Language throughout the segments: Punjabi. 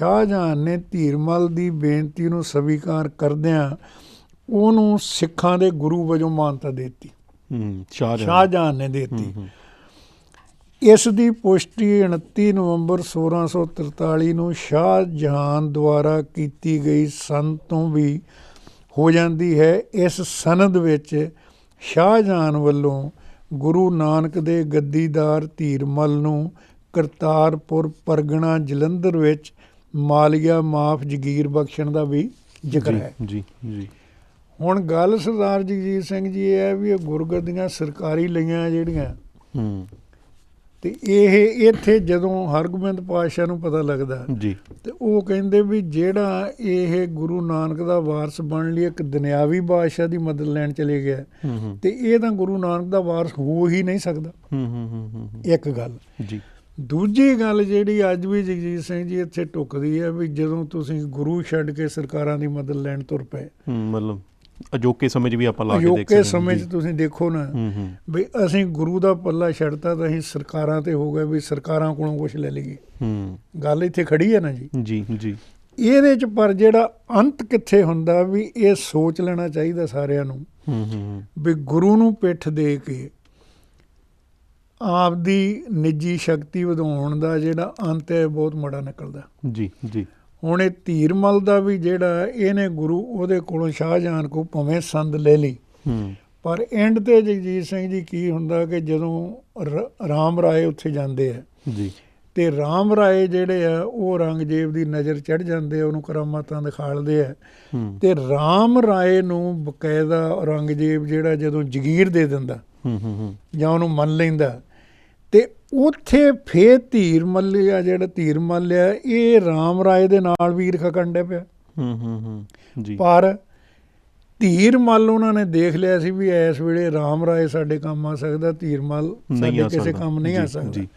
ਸ਼ਾਹਜਹਾਨ ਨੇ ਧੀਰਮਲ ਦੀ ਬੇਨਤੀ ਨੂੰ ਸਵੀਕਾਰ ਕਰਦਿਆਂ ਉਹਨੂੰ ਸਿੱਖਾਂ ਦੇ ਗੁਰੂ ਵਜੋਂ ਮਾਨਤਾ ਦਿੱਤੀ। ਹੂੰ ਸ਼ਾਹਜਹਾਨ ਨੇ ਦਿੱਤੀ। ਇਸ ਦੀ ਪੁਸ਼ਟੀ 29 ਨਵੰਬਰ 1643 ਨੂੰ ਸ਼ਾਹਜਹਾਨ ਦੁਆਰਾ ਕੀਤੀ ਗਈ ਸਨ ਤੋਂ ਵੀ ਹੋ ਜਾਂਦੀ ਹੈ। ਇਸ ਸਨਦ ਵਿੱਚ ਸ਼ਾਹਜਹਾਨ ਵੱਲੋਂ ਗੁਰੂ ਨਾਨਕ ਦੇ ਗੱਦੀਦਾਰ ਧੀਰਮਲ ਨੂੰ ਕਰਤਾਰਪੁਰ ਪਰਗਣਾ ਜਲੰਧਰ ਵਿੱਚ ਮਾਲੀਆ ਮਾਫ ਜਗੀਰ ਬਖਸ਼ਣ ਦਾ ਵੀ ਜ਼ਿਕਰ ਹੈ। ਜੀ ਜੀ। ਹੁਣ ਗੱਲ ਸਰਦਾਰ ਜਗਜੀਤ ਸਿੰਘ ਜੀ ਇਹ ਹੈ ਵੀ ਇਹ ਗੁਰਗੱਦੀਆਂ ਸਰਕਾਰੀ ਲਈਆਂ ਜਿਹੜੀਆਂ। ਹੂੰ। ਤੇ ਇਹ ਇੱਥੇ ਜਦੋਂ ਹਰਗੋਬਿੰਦ ਪਾਤਸ਼ਾਹ ਨੂੰ ਪਤਾ ਲੱਗਦਾ ਜੀ। ਤੇ ਉਹ ਕਹਿੰਦੇ ਵੀ ਜਿਹੜਾ ਇਹ ਗੁਰੂ ਨਾਨਕ ਦਾ ਵਾਰਸ ਬਣਨ ਲਈ ਇੱਕ ਦੁਨਿਆਵੀ ਬਾਦਸ਼ਾਹ ਦੀ ਮਦਦ ਲੈਣ ਚਲੇ ਗਿਆ ਤੇ ਇਹ ਤਾਂ ਗੁਰੂ ਨਾਨਕ ਦਾ ਵਾਰਸ ਹੋ ਹੀ ਨਹੀਂ ਸਕਦਾ। ਹੂੰ ਹੂੰ ਹੂੰ, ਹੂੰ। ਇੱਕ ਗੱਲ। ਜੀ। ਦੂਜੀ ਗੱਲ ਜਿਹੜੀ ਅੱਜ ਵੀ ਜਗਜੀਤ ਸਿੰਘ ਜੀ ਇੱਥੇ ਟੁਕਦੀ ਹੈ ਵੀ ਜਦੋਂ ਤੁਸੀਂ ਗੁਰੂ ਛੱਡ ਕੇ ਸਰਕਾਰਾਂ ਦੀ ਮਦਦ ਲੈਣ ਤੁਰ ਪਏ। ਹੂੰ ਮਤਲਬ ਅਜੋਕੇ ਸਮੇਂ 'ਚ ਵੀ ਆਪਾਂ ਲਾ ਕੇ ਦੇਖ ਅਜੋਕੇ ਸਕਦੇ ਸਮੇਂ 'ਚ। ਤੁਸੀਂ ਦੇਖੋ ਨਾ ਹੂੰ ਹੂੰ। ਵੀ ਅਸੀਂ ਗੁਰੂ ਦਾ ਪੱਲਾ ਛੱਡਤਾ ਤਾਂ ਅਸੀਂ ਸਰਕਾਰਾਂ ਤੇ ਹੋ ਗਏ ਵੀ ਸਰਕਾਰਾਂ ਕੋਲੋਂ ਕੁਝ ਲੈ ਲਈਏ। ਹੂੰ। ਗੱਲ ਇੱਥੇ ਖੜੀ ਹੈ ਨਾ ਜੀ? ਜੀ ਜੀ। ਇਹਦੇ ਚ ਪਰ ਜਿਹੜਾ ਅੰਤ ਕਿੱਥੇ ਹੁੰਦਾ ਵੀ ਇਹ ਸੋਚ ਲੈਣਾ ਚਾਹੀਦਾ ਸਾਰਿਆਂ ਨੂੰ ਹੂੰ ਹੂੰ ਹੂੰ, ਵੀ ਗੁਰੂ ਨੂੰ ਪਿੱਠ ਦੇ ਕੇ ਆਪਦੀ ਨਿੱਜੀ ਸ਼ਕਤੀ ਵਧਾਉਣ ਦਾ ਜਿਹੜਾ ਅੰਤ ਹੈ ਬਹੁਤ ਮਾੜਾ ਨਿਕਲਦਾ। ਜੀ ਜੀ। ਹੁਣ ਇਹ ਧੀਰਮਲ ਦਾ ਵੀ ਜਿਹੜਾ ਇਹਨੇ ਗੁਰੂ ਉਹਦੇ ਕੋਲੋਂ ਸ਼ਾਹਜਹਾਨ ਕੋ ਭਵੇਂ ਸੰਦ ਲੈ ਲਈ। ਹੂੰ। ਪਰ ਐਂਡ ਤੇ ਜਗਜੀਤ ਸਿੰਘ ਜੀ ਕੀ ਹੁੰਦਾ ਕਿ ਜਦੋਂ ਰਾਮ ਰਾਏ ਉੱਥੇ ਜਾਂਦੇ ਆ ਜੀ। ਤੇ ਰਾਮ ਰਾਏ ਜਿਹੜੇ ਆ ਉਹ ਔਰੰਗਜ਼ੇਬ ਦੀ ਨਜ਼ਰ ਚੜ ਜਾਂਦੇ ਆ ਉਹਨੂੰ ਕਰਾਮਾਤਾਂ ਦਿਖਾਲਦੇ ਆ। ਤੇ ਰਾਮ ਰਾਏ ਨੂੰ ਬਕਾਇਦਾ ਔਰੰਗਜ਼ੇਬ ਜਿਹੜਾ ਜਦੋਂ ਜਗੀਰ ਦੇ ਦਿੰਦਾ ਹੂੰ ਜਾਂ ਉਹਨੂੰ ਮੰਨ ਲੈਂਦਾ। ਤੇ ਉੱਥੇ ਫੇਰ ਧੀਰ ਮੱਲਿਆ ਜਿਹੜਾ ਧੀਰ ਮੱਲਿਆ ਇਹ ਰਾਮ ਰਾਏ ਦੇ ਨਾਲ ਵੀ ਈਰਖਾ ਕਰਨ ਡਿਆ ਪਿਆ। ਹੂੰ ਹੂੰ ਹੂੰ ਜੀ। ਪਰ ਧੀਰ ਮੱਲ ਉਹਨਾਂ ਨੇ ਦੇਖ ਲਿਆ ਸੀ ਵੀ ਇਸ ਵੇਲੇ ਰਾਮ ਰਾਏ ਸਾਡੇ ਕੰਮ ਆ ਸਕਦਾ ਧੀਰ ਮੱਲ ਸਾਡੇ ਕਿਸੇ। ਕੰਮ ਨਹੀਂ ਆ ਸਕਦਾ। ਜੀ।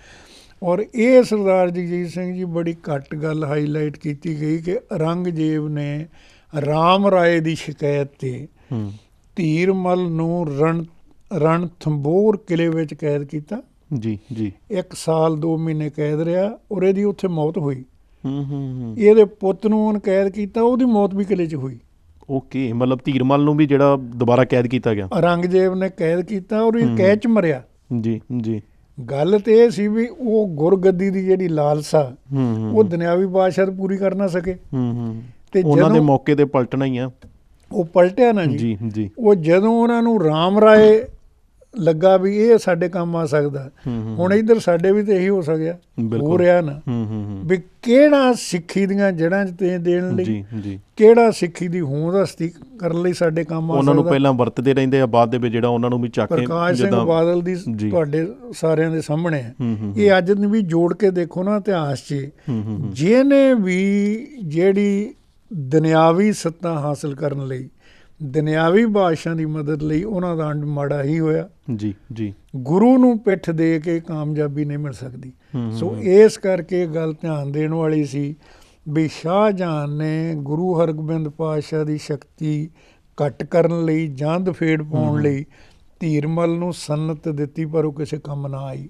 ਔਰ ਇਹ ਸਰਦਾਰ ਜਗਜੀਤ ਸਿੰਘ ਜੀ ਬੜੀ ਘੱਟ ਗੱਲ ਹਾਈਲਾਈਟ ਕੀਤੀ ਗਈ ਕਿ ਔਰੰਗਜ਼ੇਬ ਨੇ ਰਾਮ ਰਾਏ ਦੀ ਸ਼ਿਕਾਇਤ ਤੇ ਹੂੰ। ਧੀਰ ਮੱਲ ਨੂੰ ਰਣ ਰਣਥੰਬੋਰ ਕਿਲੇ ਵਿੱਚ ਕੈਦ ਕੀਤਾ। ਜੀ ਜੀ। ਇੱਕ ਸਾਲ 2 ਮਹੀਨੇ ਕੈਦ ਰਿਹਾ ਔਰ ਇਹਦੀ ਉੱਥੇ ਮੌਤ ਹੋਈ। ਹੂੰ ਹੂੰ ਇਹਦੇ ਪੁੱਤ ਨੂੰ ਉਹਨ ਕੈਦ ਕੀਤਾ ਉਹਦੀ ਮੌਤ ਵੀ ਕਿਲੇ 'ਚ ਹੋਈ। ਓਕੇ ਮਤਲਬ ਧੀਰਮਲ ਨੂੰ ਵੀ ਜਿਹੜਾ ਦੁਬਾਰਾ ਕੈਦ ਕੀਤਾ ਗਿਆ। ਔਰੰਗਜ਼ੇਬ ਨੇ ਕੈਦ ਕੀਤਾ ਔਰ ਇਹ ਕੈਦ 'ਚ ਮਰਿਆ। ਜੀ ਜੀ। ਗੱਲ ਤੇ ਇਹ ਸੀ ਵੀ ਉਹ ਗੁਰਗੱਦੀ ਦੀ ਜਿਹੜੀ ਲਾਲਸਾ ਉਹ ਦੁਨਿਆਵੀ ਬਾਦਸ਼ਾਹ ਪੂਰੀ ਕਰ ਨਾ ਸਕੇ। ਹੂੰ ਹੂੰ। ਤੇ ਉਹਨਾਂ ਦੇ ਮੌਕੇ ਤੇ ਪਲਟਣਾ ਹੀ ਆ। ਉਹ ਪਲਟਿਆ ਨਾ ਜੀ ਜੀ। ਉਹ ਜਦੋਂ ਉਹਨਾਂ ਨੂੰ ਰਾਮ ਰਾਏ ਲੱਗਾ ਵੀ ਇਹ ਸਾਡੇ ਕੰਮ ਆ ਸਕਦਾ। ਹੁਣ ਇਧਰ ਸਾਡੇ ਵੀ ਤੇ ਇਹੀ ਹੋ ਸਕਿਆ। ਹੋ। ਰਿਹਾ ਨਾ। ਵੀ ਕਿਹੜਾ ਸਿੱਖੀ ਦੀਆਂ ਜੜਾਂ 'ਚ ਤੇ ਦੇਣ ਲਈ ਜੀ ਜੀ। ਕਿਹੜਾ ਸਿੱਖੀ ਦੀ ਹੋਂਦ ਹਸਤੀ ਕਰਨ ਲਈ ਸਾਡੇ ਕੰਮ ਆ ਉਹਨਾਂ ਨੂੰ ਸਕਦਾ। ਪਹਿਲਾਂ ਵਰਤਦੇ ਰਹਿੰਦੇ ਆ ਬਾਅਦ ਦੇ ਵਿੱਚ ਜਿਹੜਾ ਉਹਨਾਂ ਨੂੰ ਵੀ ਚੱਕ ਕੇ ਪ੍ਰਕਾਸ਼ ਸਿੰਘ ਬਾਦਲ ਦੀ। ਤੁਹਾਡੇ ਸਾਰਿਆਂ ਦੇ ਸਾਹਮਣੇ ਹੈ ਇਹ ਅੱਜ ਨੂੰ ਵੀ ਜੋੜ ਕੇ ਦੇਖੋ ਨਾ ਇਤਿਹਾਸ 'ਚ। ਜਿਹਨੇ ਵੀ ਜਿਹੜੀ ਦੁਨਿਆਵੀ ਸੱਤਾ ਹਾਸਲ ਕਰਨ ਲਈ ਦੁਨਿਆਵੀ ਬਾਦਸ਼ਾਹ ਦੀ ਮਦਦ ਲਈ ਉਹਨਾਂ ਦਾ ਅੰਡ ਮਾੜਾ ਹੀ ਹੋਇਆ। ਜੀ ਜੀ। ਗੁਰੂ ਨੂੰ ਪਿੱਠ ਦੇ ਕੇ ਕਾਮਯਾਬੀ ਨਹੀਂ ਮਿਲ ਸਕਦੀ। ਸੋ ਇਸ ਕਰਕੇ ਗੱਲ ਧਿਆਨ ਦੇਣ ਵਾਲੀ ਸੀ ਵੀ ਸ਼ਾਹਜਹਾਨ ਨੇ ਗੁਰੂ ਹਰਗੋਬਿੰਦ ਪਾਤਸ਼ਾਹ ਦੀ ਸ਼ਕਤੀ ਘਟ ਕਰਨ ਲਈ ਜੰਦ ਫੇੜ ਪਾਉਣ ਲਈ ਧੀਰਮਲ ਨੂੰ ਸੰਨਤ ਦਿੱਤੀ ਪਰ ਉਹ ਕਿਸੇ ਕੰਮ ਨਾ ਆਈ।